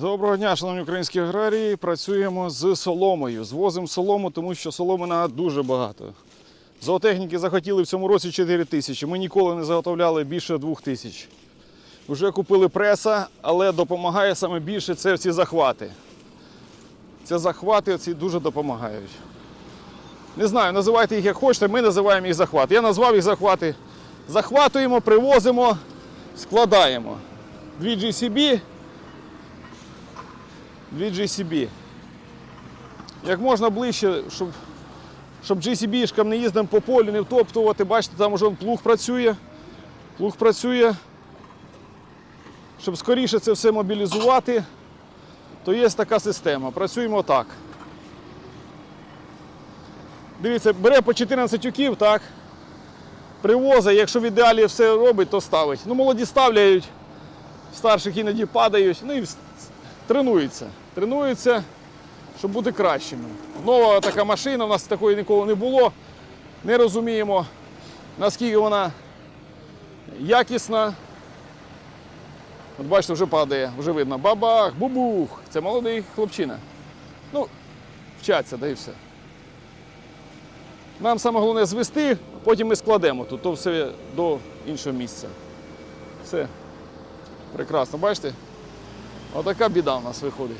Доброго дня, шановні українські аграрії. Працюємо з соломою. Звозимо солому, тому що соломи на дуже багато. Зоотехніки захотіли в цьому році 4 тисячі. Ми ніколи не заготовляли більше 2 тисяч. Вже купили преса, але допомагає саме більше це ці захвати. Ці захвати ці дуже допомагають. Не знаю, називайте їх як хочете, ми називаємо їх захвати. Я назвав їх захвати. Захватуємо, привозимо, складаємо. Дві GCB, дві GCB. Як можна ближче, щоб, щоб GCB-шкам не їздимо по полю, не втоптувати. Бачите, там вже плуг працює. Плуг працює. Щоб скоріше це все мобілізувати, то є така система. Працюємо так. Дивіться, бере по 14 тюків, так? Привозить, якщо в ідеалі все робить, то ставить. Ну, молоді ставляють, старших іноді падають, ну і тренуються. Тренуються, щоб бути кращими. Нова така машина, у нас такої ніколи не було. Не розуміємо, наскільки вона якісна. От бачите, вже падає, вже видно. Бабах, бубух. Це молодий хлопчина. Ну, вчаться, да і все. Нам саме головне звести, потім ми складемо тут, то все до іншого місця. Все. Прекрасно, бачите? Отака біда в нас виходить.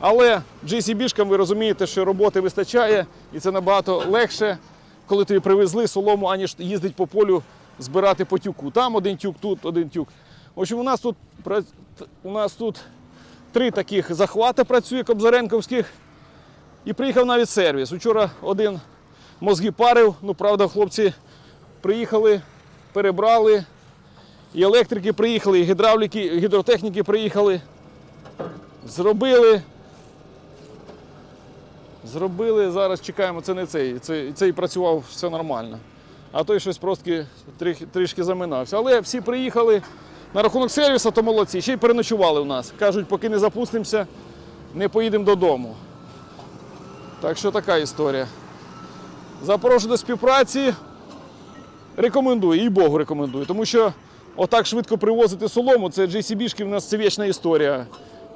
Але GCB-шкам ви розумієте, що роботи вистачає, і це набагато легше, коли тобі привезли солому, аніж їздить по полю збирати по тюку. Там один тюк, тут один тюк. В общем, у нас тут, у нас тут три таких захвати працює кобзаренковських. І приїхав навіть сервіс. Учора один мозги парив. Ну, правда, хлопці приїхали, перебрали. І електрики приїхали, і гідравліки, гідротехніки приїхали. Зробили. Зробили, зараз чекаємо, це не цей. Цей, цей працював все нормально. А той щось просто трішки заминався. Але всі приїхали на рахунок сервісу, то молодці. Ще й переночували у нас. Кажуть, поки не запустимося, не поїдемо додому. Так що така історія. Запрошую до співпраці. Рекомендую, і Богу рекомендую. Тому що отак швидко привозити солому, це GCB-шки в нас це вічна історія.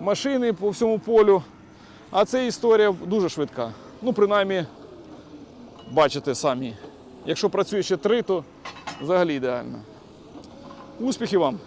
Машини по всьому полю. А це історія дуже швидка. Ну, принаймні, бачите самі. Якщо працює ще три, то взагалі ідеально. Успіхів вам!